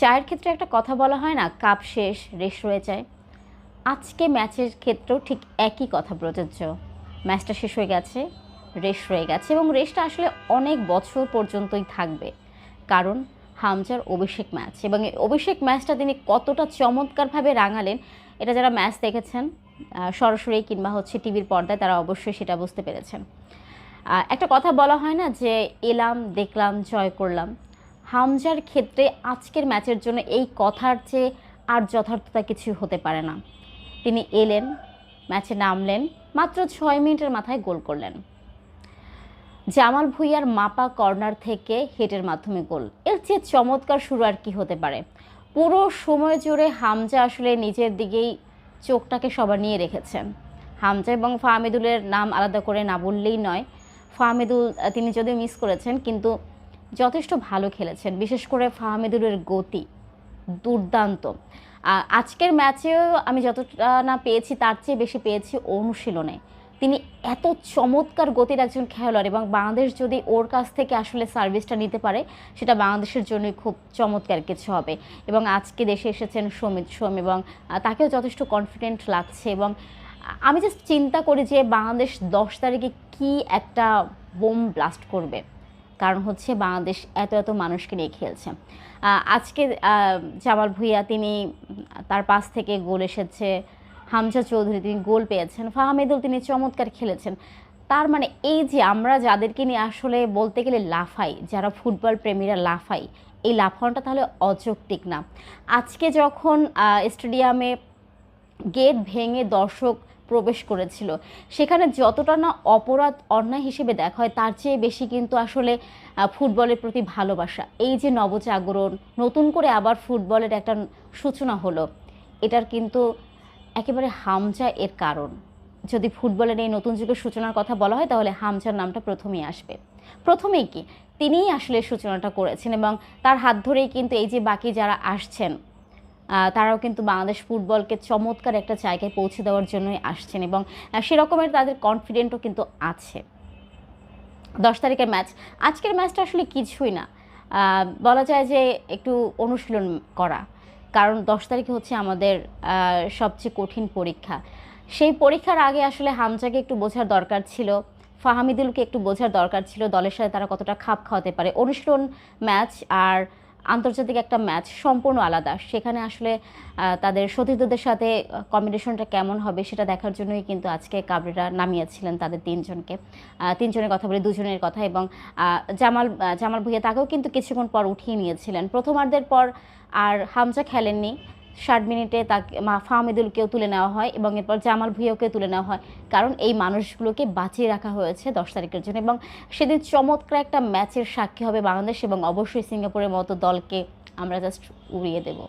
চায়ের ক্ষেত্রে একটা কথা বলা হয় না, কাপ শেষ, রেশ রয়ে যায়। আজকে ম্যাচের ক্ষেত্রেও ঠিক একই কথা প্রযোজ্য। ম্যাচটা শেষ হয়ে গেছে, রেশ রয়ে গেছে এবং রেশটা আসলে অনেক বছর পর্যন্তই থাকবে। কারণ হামজার অভিষেক ম্যাচ এবং এই অভিষেক ম্যাচটা তিনি কতটা চমৎকারভাবে রাঙালেন, এটা যারা ম্যাচ দেখেছেন সরাসরি কিংবা হচ্ছে টিভির পর্দায় তারা অবশ্যই সেটা বুঝতে পেরেছেন। একটা কথা বলা হয় না যে, এলাম, দেখলাম, জয় করলাম। হামজার ক্ষেত্রে আজকের ম্যাচের জন্য এই কথার চেয়ে আর যথার্থতা কিছু হতে পারে না। তিনি এলেন, ম্যাচে নামলেন, মাত্র ছয় মিনিটের মাথায় গোল করলেন। জামাল ভুইয়ার মাপা কর্নার থেকে হেটের মাধ্যমে গোল। এর চেয়ে চমৎকার শুরু আর কি হতে পারে? পুরো সময় জুড়ে হামজা আসলে নিজের দিকেই চোখটাকে সবার নিয়ে রেখেছেন হামজা এবং ফাহমিদুলের নাম আলাদা করে না বললেই নয়। ফাহমিদুল তিনি যদিও মিস করেছেন, কিন্তু যথেষ্ট ভালো খেলেছেন, বিশেষ করে ফাহমিদুলের গতি দুর্দান্ত। আজকের ম্যাচেও আমি যতটা না পেয়েছি, তার চেয়ে বেশি পেয়েছি অনুশীলনে। তিনি এত চমৎকার গতির একজন খেলোয়াড় এবং বাংলাদেশ যদি ওর কাছ থেকে আসলে সার্ভিসটা নিতে পারে, সেটা বাংলাদেশের জন্যই খুব চমৎকার কিছু হবে। এবং আজকে দেশে এসেছেন সমিত সোম এবং তাকেও যথেষ্ট কনফিডেন্ট লাগছে এবং আমি জাস্ট চিন্তা করি যে বাংলাদেশ দশ তারিখে কি একটা বোম ব্লাস্ট করবে। কারণ হচ্ছে বাংলাদেশ এত এত মানুষকে নিয়ে খেলছে। আজকে জামাল ভুইয়া তিনি তার পাশ থেকে গোল এসেছে। হামজা চৌধুরী তিনি গোল পেয়েছেন। ফাহমিদুল তিনি চমৎকার খেলেছেন। তার মানে এই যে আমরা যাদেরকে নিয়ে আসলে বলতে গেলে লাফাই, যারা ফুটবল প্রেমীরা লাফাই, এই লাফানোটা তাহলে অযৌক্তিক না। আজকে যখন স্টেডিয়ামে গেট ভেঙে দর্শক প্রবেশ করেছিল। সেখানে যতটা না অপরাধ, অন্যায় হিসেবে দেখা হয়, তার চেয়ে বেশি কিন্তু আসলে ফুটবলের প্রতি ভালোবাসা। এই যে নবজাগরণ, নতুন করে আবার ফুটবলের একটা সূচনা হলো, এটার কিন্তু একেবারে হামজা এর কারণ। যদি ফুটবলের এই নতুন যুগের সূচনার কথা বলা হয়, তাহলে হামজার নামটা প্রথমেই আসবে। প্রথমেই কি? তিনিই আসলে সূচনাটা করেছেন এবং তার হাত ধরেই কিন্তু এই যে বাকি যারা আসছেন তারাও কিন্তু বাংলাদেশ ফুটবলকে চমৎকার একটা জায়গায় পৌঁছে দেওয়ার জন্যই আসছেন এবং সেরকমের তাদের কনফিডেন্টও কিন্তু আছে। দশ তারিখের ম্যাচ আজকের ম্যাচটা আসলে কিছুই না। বলা যায় যে একটু অনুশীলন করা। কারণ দশ তারিখে হচ্ছে আমাদের সবচেয়ে কঠিন পরীক্ষা। সেই পরীক্ষার আগে আসলে হামজাকে একটু বোঝার দরকার ছিল। ফাহামিদুলকে একটু বোঝার দরকার ছিল। দলের সাথে তারা কতটা খাপ খাওয়াতে পারে। অনুশীলন ম্যাচ আর আন্তর্জাতিক একটা ম্যাচ সম্পূর্ণ আলাদা। সেখানে আসলে তাদের সতীর্থদের সাথে কম্বিনেশনটা কেমন হবে সেটা দেখার জন্যই কিন্তু আজকে কাবরেরা নামিয়েছিলেন তাদের তিনজনকে। তিনজনের কথা বলে দুজনের কথা এবং জামাল জামাল ভুইয়া তাকেও কিন্তু কিছুক্ষণ পর উঠিয়ে নিয়েছিলেন। প্রথমার্ধের পর আর হামজা খেলেননি। ষাট মিনিটে তাকে মা ফাহমিদুলকেও তুলে নেওয়া হয় এবং এরপর জামাল ভুইয়াকেও তুলে নেওয়া হয়। কারণ এই মানুষগুলোকে বাঁচিয়ে রাখা হয়েছে দশ তারিখের জন্য এবং সেদিন চমৎকার একটা ম্যাচের সাক্ষী হবে বাংলাদেশ এবং অবশ্যই সিঙ্গাপুরের মতো দলকে আমরা জাস্ট উড়িয়ে দেবো।